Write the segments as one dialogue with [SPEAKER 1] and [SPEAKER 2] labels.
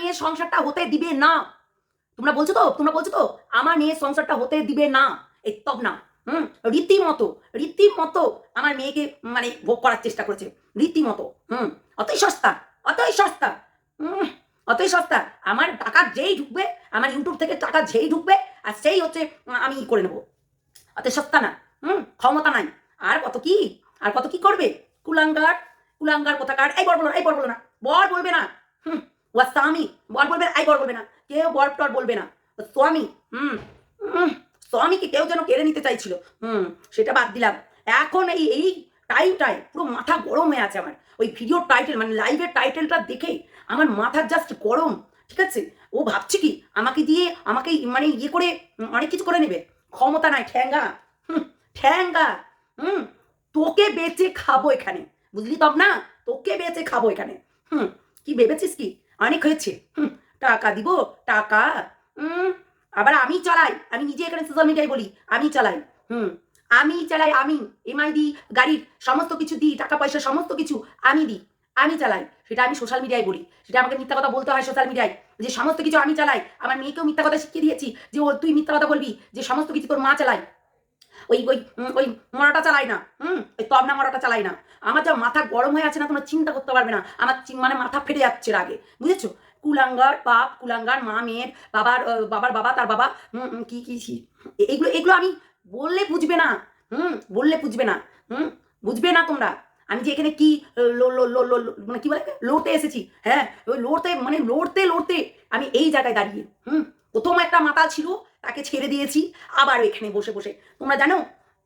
[SPEAKER 1] মেয়ের সংসারটা হতে দিবে না। তোমরা বলছো তো? তোমরা বলছো তো? আমার মেয়ের সংসারটা হতে দিবে না। এই তব না। হুম? রীতিমতো রীতিমতো আমার মেয়েকে মানে ভোগ করার চেষ্টা করেছে। রীতিমতো। হুম? অতই সস্তা অতই সস্তা। হুম? অতই সস্তা। আমার টাকা যেই ঢুকবে, আমার ইউটিউব থেকে টাকা যেই ঢুকবে, আর সেই হচ্ছে আমি ই করে নেব। অত সস্তা না। হুম? ক্ষমতা নাই। আর কত কি? আর কত কি করবে? কুলাঙ্গার কুলাঙ্গার কোথাকার? এই বর বলো না, এই বর বলো না। বর বলবে না। হুম? ওয়া স্বামী, বর বলবে এই বর বলবে না, কেউ বর টর বলবে না। স্বামী, হুম স্বামীকে কেউ যেন কেড়ে নিতে চাইছিল, হুম, সেটা বাদ দিলাম। এখন এই এই টাইমটায় পুরো মাথা গরম হয়ে আছে আমার। ওই ভিডিও টাইটেল মানে লাইভের টাইটেলটা দেখেই আমার মাথা জাস্ট গরম, ঠিক আছে? ও ভাবছে কি, আমাকে দিয়ে আমাকে মানে ইয়ে করে অনেক কিছু করে নেবে। ক্ষমতা নাই, ঠ্যাঙ্গা ঠ্যাঙ্গা, হুম, তোকে বেঁচে খাব এখানে, বুঝলি তব না তোকে বেচে খাব এখানে, হুম, কি ভেবেছিস কি? অনেক হয়েছে টাকা দিব, টাকা। আবার আমি চালাই। আমি নিজে এখানে সোশ্যাল মিডিয়ায় বলি, আমি চালাই। হুম, আমি চালাই, আমি। এমআই দিই গাড়ির সমস্ত কিছু দিই, টাকা পয়সা সমস্ত কিছু আমি দিই, আমি চালাই। সেটা আমি সোশ্যাল মিডিয়ায় বলি। সেটা আমাকে মিথ্যা কথা বলতে হয় সোশ্যাল মিডিয়ায় যে সমস্ত কিছু আমি চালাই, আমার মেয়েকেও মিথ্যা কথা শিখিয়ে দিয়েছি যে ওর তুই মিথ্যা কথা বলবি, যে সমস্ত কিছু তোর মা চালায়। ওই ওই ওই মরাটা চালাই না হুম ওই তবনা মরাটা চালাই না। আমার যা মাথা গরম হয়ে আছে না, তোমরা চিন্তা করতে পারবে না। আমার মানে মাথা ফেটে যাচ্ছে আগে, বুঝেছ? কুলাঙ্গার বাপ, কুলাঙ্গার মা, মেয়ের বাবার বাবার বাবা, তার বাবা কি কি এগুলো এগুলো আমি বললে বুঝবে না হুম বললে বুঝবে না হুম বুঝবে না তোমরা। আমি যে এখানে কি মানে কি বলে? লড়তে এসেছি হ্যাঁ ওই লড়তে মানে লড়তে লড়তে আমি এই জায়গায় দাঁড়িয়ে হুম প্রথম একটা মাতাল ছিল তাকে ছেড়ে দিয়েছি আবার এখানে বসে বসে। তোমরা জানো?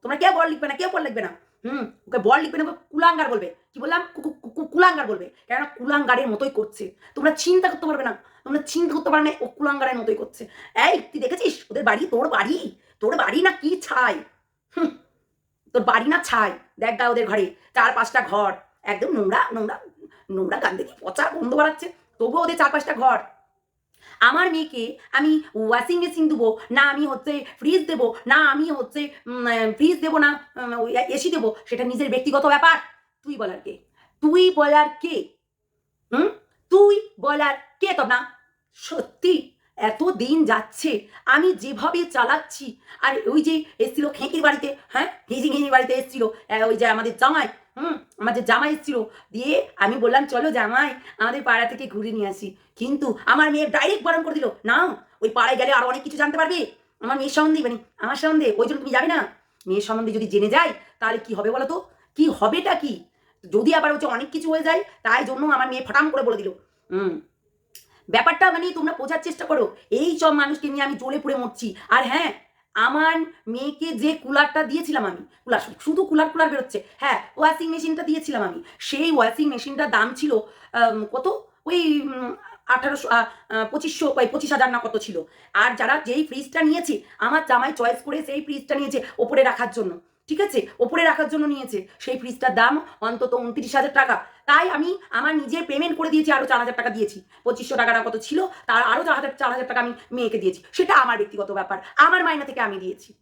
[SPEAKER 1] তোমরা কেউ বল লিখবে না কেউ বল লিখবে না। হুম ওকে বল লিখবে না কুলাঙ্গার বলবে। কি বললাম? কুলাঙ্গার বলবে। কেননা কুলাঙ্গারের মতোই করছে। তোমরা চিন্তা করতে পারবে না। তোমরা চিন্তা করতে পারবে না ও কুলাঙ্গারের মতোই করছে। এই তুই দেখেছিস? ওদের বাড়ি তোর বাড়ি? তোর বাড়ি না কি ছাই? হুম, তোর বাড়ি না ছাই? দেখ গা ওদের ঘরে চার পাঁচটা ঘর। একদম নোংরা নোংরা নোংরা গান দেখি পচা গন্ধ বাড়াচ্ছে। তবুও ওদের চার পাঁচটা ঘর। আমার মেয়েকে আমি ওয়াশিং মেশিন দেবো, না আমি হচ্ছে ফ্রিজ দেবো, না আমি হচ্ছে ফ্রিজ দেবো না এসি দেবো, সেটা নিজের ব্যক্তিগত ব্যাপার। তুই বলার কে? তুই বলার কে? হুম? তুই বলার কে তব না সত্যি এত দিন যাচ্ছে, আমি যেভাবে চালাচ্ছি, আর ওই যে এসছিল খেঁকির বাড়িতে হ্যাঁ? হিজি ঘিজির বাড়িতে এসছিল ওই যে আমাদের জামাই হুম, আমার যে জামাই এসছিল, দিয়ে আমি বললাম, চলো জামাই, আমাদের পাড়া থেকে ঘুরে নিয়ে আসি। কিন্তু আমার মেয়ে ডাইরেক্ট বারণ করে দিল। না, ওই পাড়ায় গেলে আরও অনেক কিছু জানতে পারবে। আমার মেয়ের সম্বন্ধে মানে আমার সম্বন্ধে, ওই জন্য তুমি যাবে না। মেয়ের সম্বন্ধে যদি জেনে যায় তাহলে কি হবে বলো তো কি হবেটা কি? যদি আবার হচ্ছে অনেক কিছু হয়ে যায়, তাই জন্য আমার মেয়ে ফটাম করে বলে দিল। হুম, ব্যাপারটা মানে তোমরা বোঝার চেষ্টা করো। এই সব মানুষকে নিয়ে আমি জ্বলে পুড়ে মরছি। আর হ্যাঁ আমার মেয়েকে যে কুলারটা দিয়েছিলাম আমি, কুলার শুধু কুলার কুলার বেরোচ্ছে। হ্যাঁ ওয়াশিং মেশিনটা দিয়েছিলাম আমি। সেই ওয়াশিং মেশিনটার দাম ছিল কত? ওই আঠারোশো পঁচিশশো, ওই পঁচিশ হাজার না কত ছিল। আর যারা যেই ফ্রিজটা নিয়েছে, আমার জামাই চয়েস করে সেই ফ্রিজটা নিয়েছে ওপরে রাখার জন্য। ঠিক আছে? ওপরে রাখার জন্য নিয়েছে। সেই ফ্রিজটার দাম অন্তত উনত্রিশ হাজার টাকা। তাই আমি আমার নিজের পেমেন্ট করে দিয়েছি আরও চার হাজার টাকা দিয়েছি। পঁচিশশো টাকাটা কত ছিল, তার আরও চার হাজার চার হাজার টাকা আমি মেয়েকে দিয়েছি। সেটা আমার ব্যক্তিগত ব্যাপার। আমার মাইনা থেকে আমি দিয়েছি।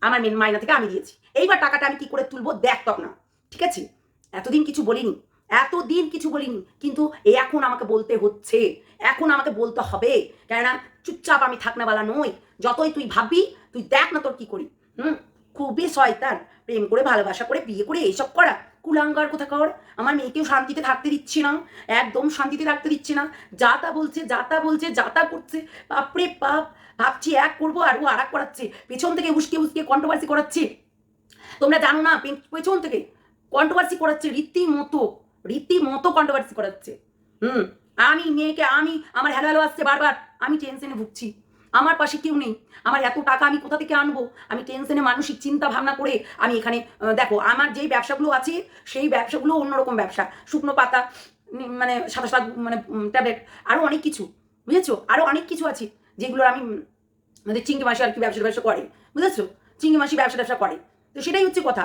[SPEAKER 1] আমার মেন মাইনা থেকে আমি দিয়েছি। এইবার টাকাটা আমি কি করে তুলবো দেখ না। ঠিক আছে? এতদিন কিছু বলিনি। এতদিন কিছু বলিনি। কিন্তু এখন আমাকে বলতে হচ্ছে। এখন আমাকে বলতে হবে। কেননা চুপচাপ আমি থাকনাওয়ালা নই। যতই তুই ভাববি, তুই দেখ না তোর কি করি। হুম? খুবই শয়তান। প্রেম করে ভালোবাসা করে বিয়ে করে এইসব করা। কুলাঙ্গার কোথা কর আমার মেয়েকেও শান্তিতে থাকতে দিচ্ছি না। একদম শান্তিতে থাকতে দিচ্ছি না। যা তা বলছে, যা তা বলছে, যা তা করছে। বাপরে বাপ! ভাবছি এক করব আর ও আর এক করাচ্ছে। পেছন থেকে উস্কে উস্কে কন্ট্রোভার্সি করাচ্ছে। তোমরা জানো না পেছন থেকে কন্ট্রোভার্সি করাচ্ছে রীতিমতো। রীতিমতো কন্ট্রোভার্সি করাচ্ছে। হুম। আমি মেয়েকে, আমি, আমার হ্যালো হ্যালো আসছে বারবার। আমি টেনশনে ভুগছি। আমার পাশে কেউ নেই। আমার এত টাকা আমি কোথা থেকে আনব? আমি টেনশনে মানসিক চিন্তা ভাবনা করে আমি এখানে দেখো, আমার যেই ব্যবসাগুলো আছে, সেই ব্যবসাগুলো অন্যরকম ব্যবসা। শুকনো পাতা মানে সাদা সাদা মানে ট্যাবলেট আরও অনেক কিছু, বুঝেছ? আরও অনেক কিছু আছে, যেগুলো আমি আমাদের চিংড়ি মাসি আর কি ব্যবসা ব্যবসা করে, বুঝেছ? চিংড়ি মাসি ব্যবসা ব্যবসা করে। তো সেটাই হচ্ছে কথা।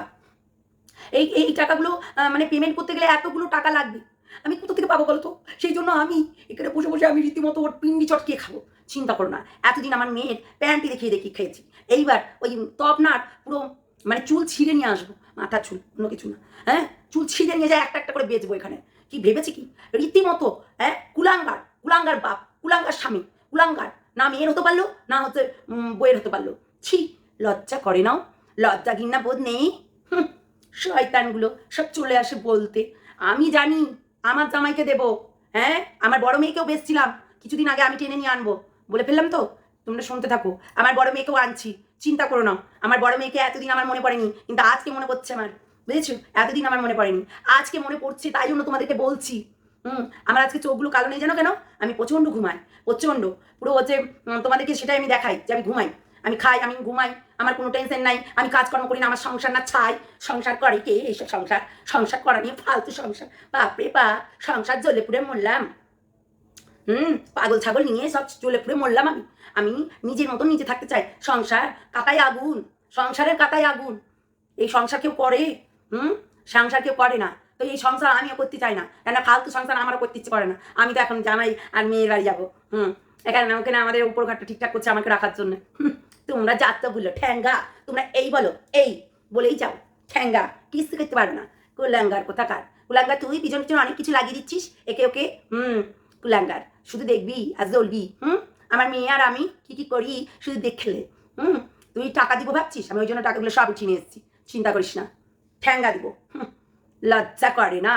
[SPEAKER 1] এই এই টাকাগুলো মানে পেমেন্ট করতে গেলে এতগুলো টাকা লাগবে। আমি কোথা থেকে পাবো বলতো? সেই জন্য আমি এখানে বসে বসে আমি রীতিমতো ওর পিন্ডি চটকিয়ে খাব। চিন্তা করো না। এতদিন আমার মেয়ের প্যান্টি দেখিয়ে দেখিয়ে খেয়েছি। এইবার ওই তপনার পুরো মানে চুল ছিঁড়ে নিয়ে আসব। মাথা চুল অন্য কিছু না। হ্যাঁ? চুল ছিঁড়ে নিয়ে যায় একটা একটা করে বেচবো এখানে। কি ভেবেছি কি? রীতিমতো হ্যাঁ? কুলাঙ্গার কুলাঙ্গার বাপ কুলাঙ্গার স্বামী কুলাঙ্গার। না মেয়ের হতে পারল না উম, বইয়ের হতে পারল। ছি লজ্জা করে নাও। লজ্জা ঘিন্না বোধ নেই। শয়তানগুলো সব চলে আসে বলতে। আমি জানি আমার জামাইকে দেবো হ্যাঁ? আমার বড় মেয়েকেও বেচছিলাম কিছুদিন আগে আমি টেনে নিয়ে আনব, বলে ফেললাম তো? তোমরা শুনতে থাকো, আমার বড় মেয়েকেও আনছি, চিন্তা করো না আমার বড় মেয়েকে এতদিন আমার মনে পড়েনি, কিন্তু আজকে মনে পড়ছে আমার, বুঝেছ? এতদিন আমার মনে পড়েনি, আজকে মনে পড়ছে, তাই জন্য তোমাদেরকে বলছি, হুম? আমার আজকে চোখগুলো কালো নেই জানো কেন? আমি প্রচণ্ড ঘুমাই, প্রচণ্ড, পুরো হচ্ছে, তোমাদেরকে সেটাই আমি দেখাই যে আমি ঘুমাই। আমি খাই, আমি ঘুমাই, আমার কোনো টেনশন নাই, আমি কাজকর্ম করি না, আমার সংসার না ছাই। সংসার করে কে? এইসব সংসার সংসার করা নিয়ে ফালতু সংসার। বাপরে বা সংসার জ্বলে পুড়ে মরলাম। হুম, পাগল ছাগল নিয়ে সব চলে পুড়ে মরলাম আমি। আমি নিজের মতো নিজে থাকতে চাই। সংসার কাতায় আগুন, সংসারের কাতায় আগুন। এই সংসার কেউ করে? হুম, সংসার কেউ করে না। তো এই সংসার আমিও করতে চাই না। কেন ফালতু সংসার আমারও করতে ইচ্ছে করে না। আমি তো এখন জামাই আর মেয়ের বাড়ি যাব। হুম, এখানে ওখানে আমাদের উপর ঘাটটা ঠিকঠাক করছে আমাকে রাখার জন্য। তোমরা যাত তো বলল ঠ্যাঙ্গা। তোমরা এই বলো এই বলেই যাও। ঠ্যাঙ্গা কিস্তি করতে পারো না। কুলাঙ্গার কোথাকার? কুলাঙ্গার তুই পিছন পিছন অনেক কিছু লাগিয়ে দিচ্ছিস? একে ওকে? হুম কুলাঙ্গার শুধু দেখবি আর জ্বলবি হুম? আমার মেয়ে আর আমি কি কি করি? শুধু দেখলে হুম? তুই টাকা দিব ভাবছিস? আমি ওই জন্য টাকাগুলো সব নিয়ে এসেছি। চিন্তা করিস না ঠ্যাঙ্গা দিব হুম, লজ্জা করে না?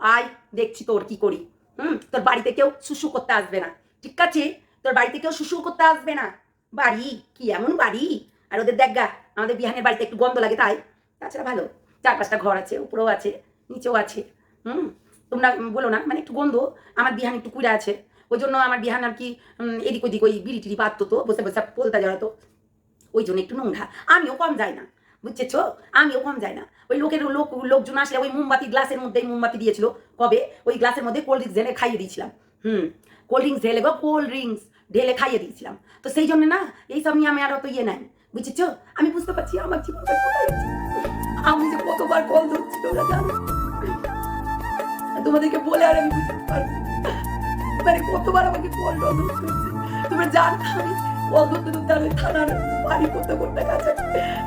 [SPEAKER 1] আয় দেখছি তোর কি করি হুম? তোর বাড়িতে কেউ শুশু করতে আসবে না। ঠিক আছে? তোর বাড়িতে কেউ শুশু করতে আসবে না। বাড়ি? কি এমন বাড়ি? আর ওদের দেখা আমাদের বিহানের বাড়িতে একটু গন্ধ লাগে তাই। তাছাড়া ভালো চার পাঁচটা ঘর আছে, উপরেও আছে, নিচেও আছে। হুম? তোমরা বলো না মানে একটু গন্ধ। আমার বিহান একটু কুড়ে আছে। ওই জন্য আমার বিহান আর কি এদিক ওদিক ওই বিড়ি টিড়ি পারতো তো, বসে বসে পোলতা জড়াতো। ওই জন্য একটু নোংরা। আমিও কম যাই না বুঝছেছো আমিও কম যাই না। ওই লোকের লোক, লোকজন আসলে ওই মোমবাতি গ্লাসের মধ্যে মোমবাতি দিয়েছিল কবে? ওই গ্লাসের মধ্যে কোল্ড ড্রিঙ্কস ঢেলে খাইয়ে দিয়েছিলাম। হুম, কোল্ড ড্রিঙ্কস ঢেলে গো, কোল্ড ড্রিঙ্কস। ঢেলে খাইয়ে দিয়েছিলাম। তো সেই জন্য না, এইসব নিয়ে আমি আর অত ইয়ে নাই। বুঝেছ? আমি বুঝতে পারছি, আমার জীবনটা আমি যে কতবার কল ধরছি, তোমরা জানো? তোমাদেরকে বলে আর আমি বুঝতে মানে কতবার আমাকে কল তোমরা জান আমি কল ধরতে ধরতে থানার বাড়ি করতে করতে গেছে।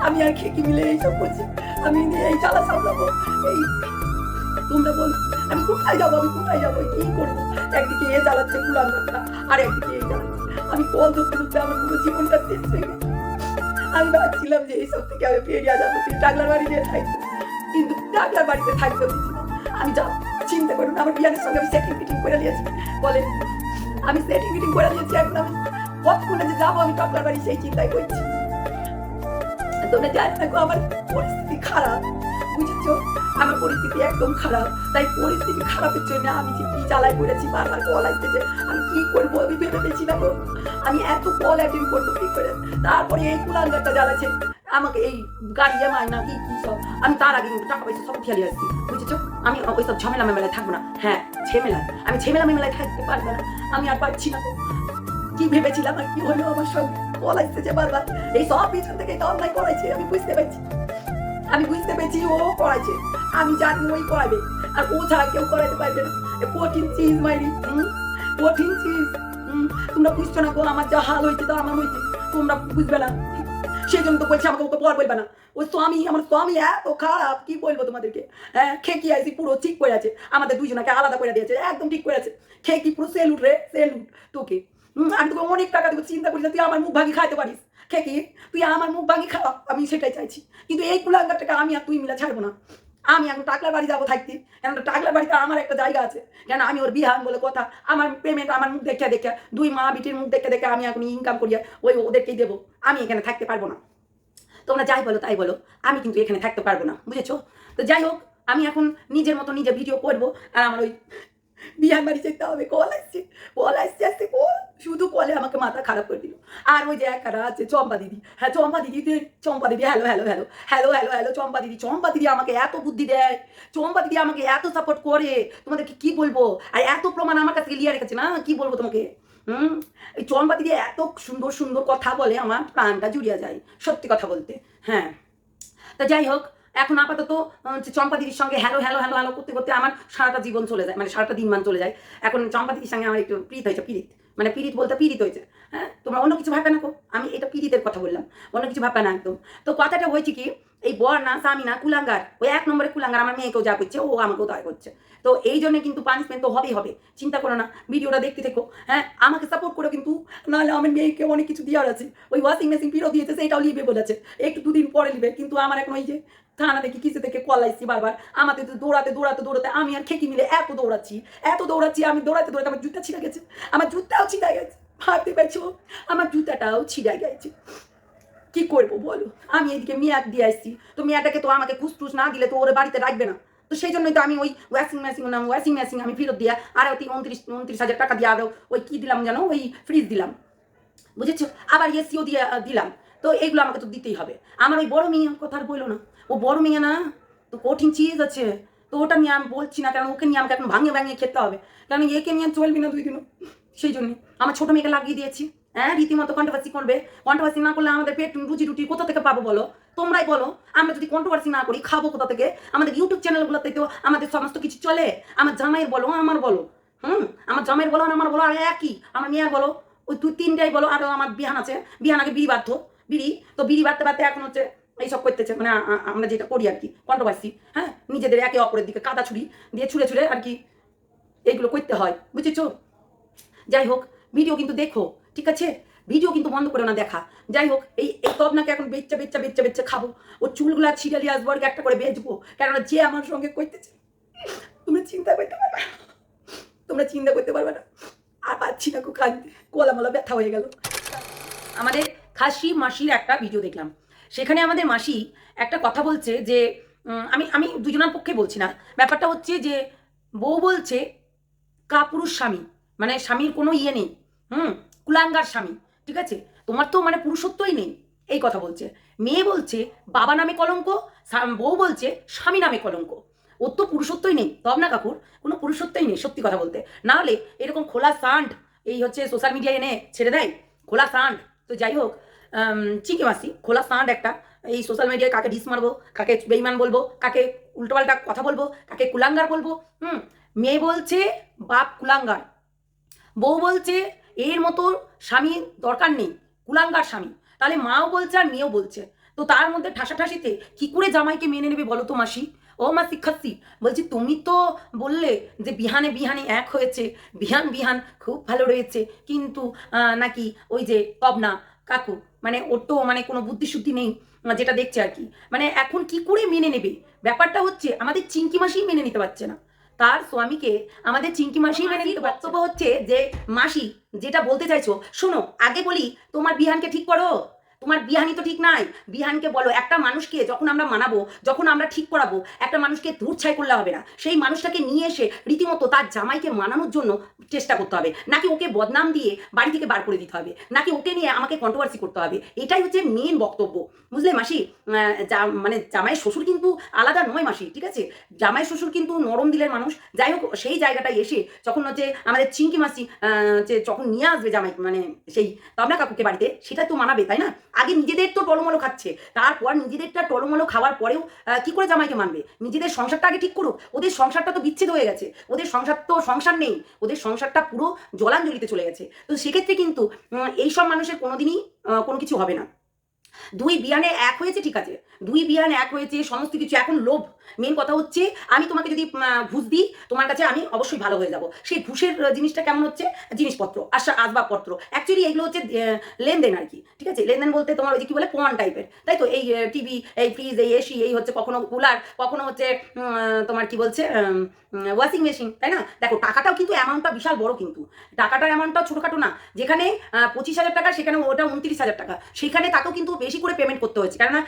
[SPEAKER 1] আমি আর খেকি মিলে এইসব করছি। আমি এই চালা সামলাবো, এই তোমরা বলো, আমি কোথায় যাব, আমি কোথায় যাব, কি করব? একদিকে এ জ্বালাচ্ছে কুলাঙ্গাটা আর একদিকে আমি ধরতে ধরতে আমার পুরো জীবনটা শেষ হয়ে গেছে। আমি ভাবছিলাম যে এইসব থেকে আমি বেরিয়ে যাব তুই টাকলার বাড়ি থাকব। কিন্তু টাকলার বাড়িতে দিচ্ছি আমি যা চিন্তা করুন, আমার বিয়ানের সঙ্গে আমি সেটিং ফিটিং করে নিয়েছি। বলে আমি সেটিং ফিটিং করে নিয়েছি, এখন আমি কতক্ষণে যে যাব, আমি টাকলার বাড়ি সেই চিন্তাই করছি তোমরা জানি না আমার পরিস্থিতি খারাপ। বুঝেছ? আমার পরিস্থিতি একদম খারাপ। তাই পরিস্থিতি খারাপের জন্য আমি যে কি জ্বালায় পড়েছি বারবার কল আসতেছে, আমি কি করব আমি ভেবে পেয়েছি না। আমি এত কল অ্যাটেন্ড করব কি করে? তারপরে এই কুলাঙ্গারটা জ্বালাচ্ছে। আমাকে এই গাড়ি এমাই না কি কি সব? আমি তার আগে টাকা পয়সা সব খেয়ালি আসছি, বুঝেছ? আমি ওই সব ঝামেলা মেমেলায় থাকব না। হ্যাঁ ঝেমেলা। আমি ঝেমেলা মেমেলায় থাকতে পারব না। আমি আর পারছি না কি ভেবেছিলাম আর কি হলো আমার সঙ্গে? কল আসতেছে বারবার। এই সব পিছন থেকে অন্যায় করাইছে, আমি বুঝতে পারছি। আমি বুঝতে পেরেছি ও করাইছে আমি জানি ওই করাবে আর ও ছাড়া কেউ করাইতে পারবে না। কঠিন চিজ মাইরি কঠিন চিজ। তোমরা বুঝছ না গো, আমার যা হাল হয়েছে তা আমার হয়েছে। তোমরা বুঝবে না। সেই জন্য তো বলছি, আমাকে ওকে পর বলবে না। ওই স্বামী, আমার স্বামী এত খারাপ, কি বলব তোমাদেরকে? হ্যাঁ খেকি আইসি, পুরো ঠিক করে আছে। আমাদের দুইজনকে আলাদা করে দিয়েছে, একদম ঠিক করে আছে। খেকি পুরো সেলুট রে, সেলুট তোকে। আমি তোকে অনেক টাকা দেবো, চিন্তা করিস তুই আমার মুখ ভাঙি খাইতে পারিস। খেকি তুই আমার মুখ ভাঙি খাওয়া আমি সেটাই চাইছি। কিন্তু এই কুলাঙ্গারটাকে আমি আর তুই মিলে ছাড়বো না। আমি এখন টাকলার বাড়ি যাব থাকতে। কেন টাকলার বাড়িতে আমার একটা জায়গা আছে। কেন আমি ওর বিহান বলে কথা। আমার পেমেন্ট আমার মুখ দেখে দেখে দুই মা বিটির মুখ দেখে দেখে আমি এখন ইনকাম করিয়া ওই ওদেরকেই দেবো। আমি এখানে থাকতে পারব না। তোমরা যাই বলো, তাই বলো। আমি কিন্তু এখানে থাকতে পারব না। বুঝেছ? তো যাই হোক, আমি এখন নিজের মতো নিজে ভিডিও করব। আর আমার ওই যেতে হবে, কল আসছে কল আসছে আসছে কল। শুধু কলে আমাকে মাথা খারাপ করে দিল। আর ওই যে আছে চম্পা দিদি হ্যাঁ চম্পা দিদি চম্পা দিদি hello hello hello hello hello hello Champa দিদি চম্পা দিদি আমাকে এত বুদ্ধি দেয়, চম্পা দিদি আমাকে এত সাপোর্ট করে, তোমাদেরকে কি বলব? আর এত প্রমাণ আমার কাছ থেকে লিয়ে রেখেছে, না, কি বলব তোমাকে? হুম? এই চম্পা দিদি এত সুন্দর সুন্দর কথা বলে আমার প্রাণটা জুড়িয়ে যায়, সত্যি কথা বলতে হ্যাঁ। তা যাই হোক এখন আপাতত চম্পা দিদির সঙ্গে হ্যালো হ্যালো হ্যালো হ্যালো করতে করতে আমার সারাটা জীবন চলে যায় মানে সারাটা দিন মান চলে যায়। এখন চম্পা দিদির সঙ্গে আমার একটু প্রীত হয়েছে পীড়িত মানে পীড়িত বলতে পীড়িত হয়েছে। হ্যাঁ? তোমরা অন্য কিছু ভাববে না কো আমি এটা পীড়িতের কথা বললাম। অন্য কিছু ভাববে না একদম। তো কথাটা হয়েছে কি, এই বর না, স্বামী না, কুলাঙ্গার, ওই এক নম্বরে কুলাঙ্গার আমার মেয়েকেও যা করছে, ও আমাকেও তাই করছে। তো এই জন্য কিন্তু পানিশমেন্ট তো হবেই হবে। চিন্তা করো না, ভিডিওটা দেখতে থেকো। হ্যাঁ? আমাকে সাপোর্ট করো কিন্তু, নাহলে আমার মেয়েকে অনেক কিছু দেওয়ার আছে। ওই ওয়াশিং মেশিন ফিরো দিয়েছে সেইটাও নিবে বলেছে। একটু দুদিন পরে নিবে, কিন্তু আমার এখন ওই যে থানা থেকে কিছু থেকে কলাইছি বারবার। আমাদের তো দৌড়াতে দৌড়াতে দৌড়াতে আমি আর খেকি মিলে এত দৌড়াচ্ছি এত দৌড়াচ্ছি, আমি দৌড়াতে দৌড়াতে আমার জুতা ছিঁড়ে গেছে, আমার জুতাও ছিঁড়ে গেছে ভাবতে পারছ? আমার জুতাটাও ছিঁড়ে গেছে। কি করব বলো? আমি এদিকে মেয়াক দিয়ে আসছি তো মেয়াটাকে তো আমাকে খুসটুস না দিলে তো ওর বাড়িতে রাখবে না। তো সেই জন্যই তো আমি ওই ওয়াশিং মেশিন না ওয়াশিং মেশিন আমি ফেরত দিয়া আর ওই উনত্রিশ উনত্রিশ হাজার টাকা দিয়ে আরও ওই কী দিলাম জানো ওই ফ্রিজ দিলাম। বুঝেছ? আবার এসিও দিয়ে, দিলাম। তো এগুলো আমাকে তো দিতেই হবে। আমার ওই বড় মেয়ে কথা আর বলল না। ও বড় মেয়ে না, তো কঠিন চিজ আছে। তো ওটা নিয়ে আমি বলছি না, কারণ ওকে নিয়ে আমাকে এখন ভাঙে ভাঙিয়ে খেতে হবে। কারণ একে নিয়ে চলবি না দুই দিনও, সেই জন্য। আমার ছোট মেয়েকে লাগিয়ে দিয়েছি। হ্যাঁ রীতিমতো কন্ট্রোভার্সি করবে। কন্ট্রোভার্সি না করলে আমাদের পেট রুজি রুটি কোথা থেকে পাবো বলো? তোমরাই বলো। আমরা যদি কন্ট্রোভার্সি না করি, খাব কোথা থেকে? আমাদের ইউটিউব চ্যানেলগুলোতে তো আমাদের সমস্ত কিছু চলে। আমার জামাইয়ের বলো আমার বলো। হুম? আমার জামাইয়ের বলো আর আমার বলো, আর একই। আমার মেয়ের বলো। ওই দু তিনটাই বলো। আর আমার বিহান আছে। বিহান আগে বিড়ি বাধ্য বিড়ি। তো বিড়ি বাড়তে বাড়তে এখন হচ্ছে এইসব করতেছে মানে আমরা যেটা করি আর কি কন্ট্রোভার্সি হ্যাঁ? নিজেদের একে অপরের দিকে কাদা ছুরি দিয়ে ছুঁড়ে ছুঁড়ে আর কি এইগুলো করতে হয়, বুঝেছ? যাই হোক ভিডিও কিন্তু দেখো, ঠিক আছে? ভিডিও কিন্তু বন্ধ করে না, দেখা। যাই হোক, এই এই তবনাকে এখন বেচ্চা বেচ্চা বেচ্চা বেচ্চা খাব। ও চুলগুলা ছিড়ালি আসব আর একটা করে বেচবো। কেননা যে আমার সঙ্গে করতেছে, তোমরা চিন্তা করতে পারবে না। তোমরা চিন্তা করতে পারবে না। আর পাচ্ছি না খুব কাঁদতে কোলা মোলা ব্যথা হয়ে গেল। আমাদের খাসি, মাসির একটা ভিডিও দেখলাম। সেখানে আমাদের মাসি একটা কথা বলছে যে আমি আমি দুজনার পক্ষে বলছি না। ব্যাপারটা হচ্ছে যে, বউ বলছে, কাপুরুষ স্বামী মানে স্বামীর কোনো ইয়ে নেই, হুম, কুলাঙ্গার স্বামী, ঠিক আছে? তোমার তো মানে পুরুষত্বই নেই, এই কথা বলছে। মেয়ে বলছে, বাবা নামে কলঙ্ক বউ বলছে, স্বামী নামে কলঙ্ক। ওর তো পুরুষত্বই নেই, তব না কাকুর? কোনো পুরুষত্বই নেই, সত্যি কথা বলতে। না হলে এরকম খোলা সান্ড, এই হচ্ছে সোশ্যাল মিডিয়ায় এনে ছেড়ে দেয়, খোলা সান্ড। তো যাই হোক চিকি মাসি খোলা সান্ড একটা। এই সোশ্যাল মিডিয়ায় কাকে ডিস মারবো, কাকে বেইমান বলব, কাকে উল্টোপাল্টা কথা বলব, কাকে কুলাঙ্গার বলব, হুম, মেয়ে বলছে, বাপ কুলাঙ্গার। বউ বলছে, এর মতো স্বামী দরকার নেই, কুলাঙ্গার স্বামী। তাহলে মাও বলছে আর মেয়েও বলছে। তো তার মধ্যে ঠাসাঠাসিতে কি করে জামাইকে মেনে নেবে বলো তো মাসি? ও মা শিক্ষার্থী, বলছি তুমি তো বললে যে বিহানে বিহানে এক হয়েছে, বিহান বিহান খুব ভালো রয়েছে। কিন্তু নাকি ওই যে তবনা কাকু মানে ওর তো মানে কোনো বুদ্ধিশুদ্ধি নেই যেটা দেখছে আর কি। মানে এখন কি করে মেনে নেবে? ব্যাপারটা হচ্ছে আমাদের চিংকি মাসি মেনে নিতে পারছে না। তার স্বামীকে আমাদের চিংকি মাসি মেনে নিতে বক্তব্য হচ্ছে যে মাসি যেটা বলতে চাইছো শোনো আগে বলি তোমার বিহানকে ঠিক করো। তোমার বিহানি তো ঠিক নাই। বিহানকে বলো, একটা মানুষকে যখন আমরা মানাবো, যখন আমরা ঠিক করাবো, একটা মানুষকে দূর ছাই করলে হবে না। সেই মানুষটাকে নিয়ে এসে রীতিমতো তার জামাইকে মানানোর জন্য চেষ্টা করতে হবে। নাকি ওকে বদনাম দিয়ে বাড়ি থেকে বার করে দিতে হবে? নাকি ওকে নিয়ে আমাকে কন্ট্রোভার্সি করতে হবে? এটাই হচ্ছে মেন বক্তব্য। বুঝলে মাসি? মানে জামাই শ্বশুর কিন্তু আলাদা নয় মাসি, ঠিক আছে? জামাই শ্বশুর কিন্তু নরম দিলের মানুষ। যাই হোক, সেই জায়গাটায় এসে যখন হচ্ছে আমাদের চিঙ্কি মাসি যে যখন নিয়ে আসবে জামাই মানে সেই তবলা কাকুকে বাড়িতে, সেটা তো মানাবে, তাই না? আগে নিজেদের তো টলমলো খাচ্ছে। তারপর নিজেদেরটা টলমলো খাওয়ার পরেও কি করে জামাইকে মানবে? নিজেদের সংসারটা আগে ঠিক করুক। ওদের সংসারটা তো বিচ্ছেদ হয়ে গেছে। ওদের সংসার তো সংসার নেই। ওদের সংসারটা পুরো জলাঞ্জলিতে চলে গেছে। তো সেক্ষেত্রে কিন্তু এইসব মানুষের কোনোদিনই কোনো কিছু হবে না। দুই বিয়ানে এক হয়েছে, ঠিক আছে। দুই বিয়ান এক হয়েছে, সমস্ত কিছু এখন লোভ। মেন কথা হচ্ছে, আমি তোমাকে যদি ঘুষ দিই, তোমার কাছে আমি অবশ্যই ভালো হয়ে যাব। সেই ঘুষের জিনিসটা কেমন হচ্ছে? জিনিসপত্র আসা আসবাবপত্র। অ্যাকচুয়ালি এগুলো হচ্ছে লেনদেন আর কি, ঠিক আছে? লেনদেন বলতে তোমার ওই যে কি বলে পন টাইপের তাই তো? এই টিভি এই ফ্রিজ এই এসি এই হচ্ছে কখনো কুলার কখনো হচ্ছে তোমার কি বলছে ওয়াশিং মেশিন তাই না? দেখো, টাকাটাও কিন্তু অ্যামাউন্টটা বিশাল বড় কিন্তু। টাকাটার অ্যামাউন্টটাও ছোটোখাটো না। যেখানে পঁচিশ হাজার টাকা, সেখানে ওটা উনত্রিশ হাজার টাকা। সেখানে তাকেও কিন্তু বেশি করে পেমেন্ট করতে হয়েছে। কেননা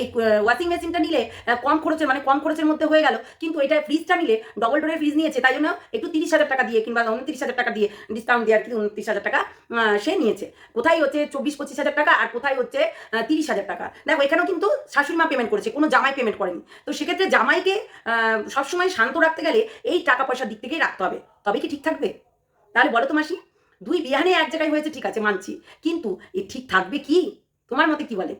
[SPEAKER 1] এই ওয়াশিং মেশিনটা নিলে কম খরচের মানে কম খরচের মধ্যে হয়ে গেল। কিন্তু এটা ফ্রিজটা নিলে ডবল ডোরের ফ্রিজ নিয়েছে, তাই জন্য একটু তিরিশ হাজার টাকা দিয়ে কিংবা উনত্রিশ হাজার টাকা দিয়ে ডিসকাউন্ট দিয়ে আর কি উনত্রিশ হাজার টাকা সে নিয়েছে। কোথায় হচ্ছে চব্বিশ পঁচিশ হাজার টাকা আর কোথায় হচ্ছে তিরিশ হাজার টাকা। দেখো, এখানেও কিন্তু শাশুড়ি মা পেমেন্ট করেছে, কোনো জামাই পেমেন্ট করেনি। তো সেক্ষেত্রে জামাইকে সবসময় শান্ত রাখতে গেলে এই টাকা পয়সার দিক থেকেই রাখতে হবে। তবে কি ঠিক থাকবে? তাহলে বলো তো মাসি, দুই বিহানে এক জায়গায় হয়েছে, ঠিক আছে, মানছি। কিন্তু এ ঠিক থাকবে কি? তোমার মতে কি বলে?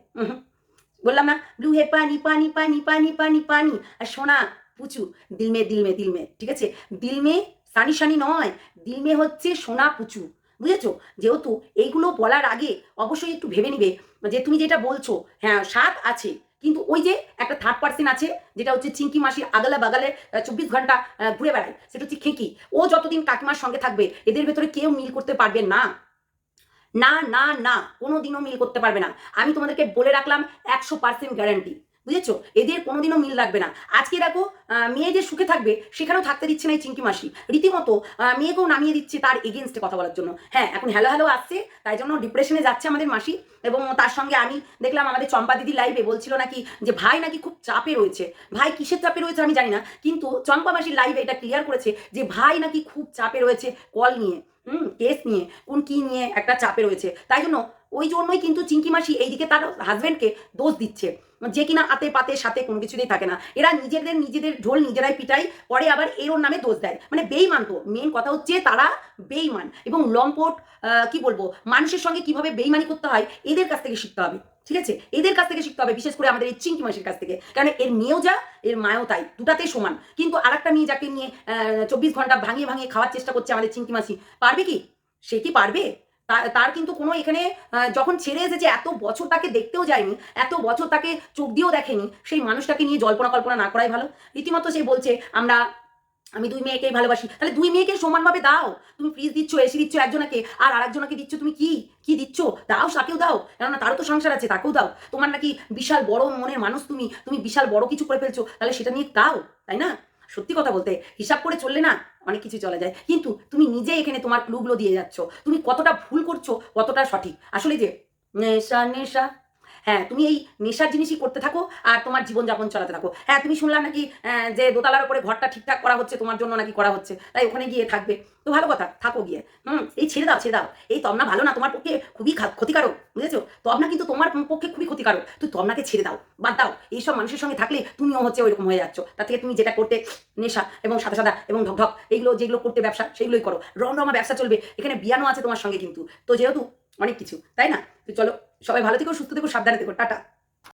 [SPEAKER 1] বললাম না ব্লু হে পানি পানি পানি পানি পানি পানি। আর সোনা, পুচু, দিলমে দিলমে দিলমে, ঠিক আছে? দিলমে সানি সানি নয়, দিলমে হচ্ছে সোনা, পুচু, বুঝেছ? যেহেতু এইগুলো বলার আগে অবশ্যই একটু ভেবে নিবে যে তুমি যেটা বলছো হ্যাঁ স্বাদ আছে, কিন্তু ওই যে একটা থার্ড পার্সন আছে, যেটা হচ্ছে চিঙ্কি মাসির আগালে বাগালে চব্বিশ ঘণ্টা ঘুরে বেড়ায়, সেটা হচ্ছে খেঁকি। ও যতদিন কাকিমার সঙ্গে থাকবে, এদের ভেতরে কেউ মিল করতে পারবে না। না না না কোনো দিনও মিল করতে পারবে না। আমি তোমাদেরকে বলে রাখলাম, একশো পার্সেন্ট গ্যারান্টি বুঝেছ? এদের কোনোদিনও মিল লাগবে না। আজকে দেখো মেয়ে যে সুখে থাকবে, সেখানেও থাকতে দিচ্ছে না এই চিঙ্কি মাসি। রীতিমতো মেয়েকেও নামিয়ে দিচ্ছে তার এগেনস্টে কথা বলার জন্য। হ্যাঁ এখন হ্যালো হ্যালো আসছে, তাই জন্য ডিপ্রেশনে যাচ্ছে আমাদের মাসি। এবং তার সঙ্গে আমি দেখলাম আমাদের চম্পা দিদি লাইভে বলছিল নাকি যে, ভাই নাকি খুব চাপে রয়েছে। ভাই কিসের চাপে রয়েছে আমি জানি না। কিন্তু চম্পা মাসির লাইভে এটা ক্লিয়ার করেছে যে, ভাই নাকি খুব চাপে রয়েছে কল নিয়ে। হুম কেস নিয়ে, কোন কি নিয়ে একটা চাপে রয়েছে। তাই জন্য ওই জন্যই কিন্তু চিঙ্কি মাসি এইদিকে তার হাজব্যান্ডকে দোষ দিচ্ছে। যে কিনা আতে পাতে, সাথে কোনো কিছুতেই থাকে না। এরা নিজেদের নিজেদের ঢোল নিজেরাই পিটাই পরে আবার এর ওর নামে দোষ দেয়। মানে বেইমান তো। মেন কথা হচ্ছে তারা বেইমান। এবং লম্পট কি বলব? মানুষের সঙ্গে কীভাবে বেইমানি করতে হয়, এদের কাছ থেকে শিখতে হবে। ঠিক আছে? এদের কাছ থেকে শিখতে হবে, বিশেষ করে আমাদের এই চিঙ্কি মাসির কাছ থেকে। কারণ এর মেয়েও যা, এর মায়ও তাই। দুটাতেই সমান। কিন্তু আরেকটা মেয়ে যাকে নিয়ে চব্বিশ ঘণ্টা ভাঙিয়ে ভাঙিয়ে খাওয়ার চেষ্টা করছে আমাদের চিঙ্কি মাসি পারবে কি? সে কি পারবে? তার কিন্তু কোনো এখানে যখন ছেড়ে এসেছে, এত বছর তাকে দেখতেও যায়নি, এত বছর তাকে চোখ দিয়েও দেখেনি, সেই মানুষটাকে নিয়ে জল্পনা কল্পনা না করাই ভালো। রীতিমতো সে বলছে, আমরা আমি দুই মেয়েকেই ভালোবাসি। তাহলে দুই মেয়েকে সমানভাবে দাও। তুমি ফ্রিজ দিচ্ছ এসি দিচ্ছ একজনকে, আর আরেকজনকে দিচ্ছ তুমি কি? কি দিচ্ছ? দাও, তাকেও দাও। কেননা তারও তো সংসার আছে, তাকেও দাও। তোমার নাকি বিশাল বড় মনের মানুষ তুমি। তুমি বিশাল বড় কিছু করে ফেলছো। তাহলে সেটা নিয়ে দাও, তাই না? সত্যি কথা বলতে, হিসাব করে চললে না অনেক কিছু চলা যায়। কিন্তু তুমি নিজে এখানে তোমার ক্লুগুলো দিয়ে যাচ্ছ। তুমি কতটা ভুল করছ, কতটা সঠিক। আসলে যে, নেশা নেশা হ্যাঁ তুমি এই নেশার জিনিসই করতে থাকো আর তোমার জীবনযাপন চালাতে থাকো। হ্যাঁ তুমি শুনলাম নাকি যে দোতলার উপরে ঘরটা ঠিকঠাক করা হচ্ছে, তোমার জন্য নাকি করা হচ্ছে, তাই ওখানে গিয়ে থাকবে। তো ভালো কথা, থাকো গিয়ে। হুম, এই ছেড়ে দাও ছেড়ে দাও। এই তমনা ভালো না, তোমার পক্ষে খুবই ক্ষতিকারক, বুঝেছ? তমনা কিন্তু তোমার পক্ষে খুবই ক্ষতিকারক। তুই তমনাকে ছেড়ে দাও, বাদ দাও। এইসব মানুষের সঙ্গে থাকলে তুমিও হচ্ছে ওইরকম হয়ে যাচ্ছ। তার থেকে তুমি যেটা করতে নেশা এবং সাদা সাদা এবং ঢকঢক এইগুলো যেগুলো করতে ব্যবসা, সেইগুলোই করো। রমরমা ব্যবসা চলবে, এখানে বিয়ানো আছে তোমার সঙ্গে কিন্তু। তো যেহেতু অনেক কিছু তাই না? তো চলো সবাই ভালো থেকো সুস্থ থেকো সাবধানে থেকো টাটা।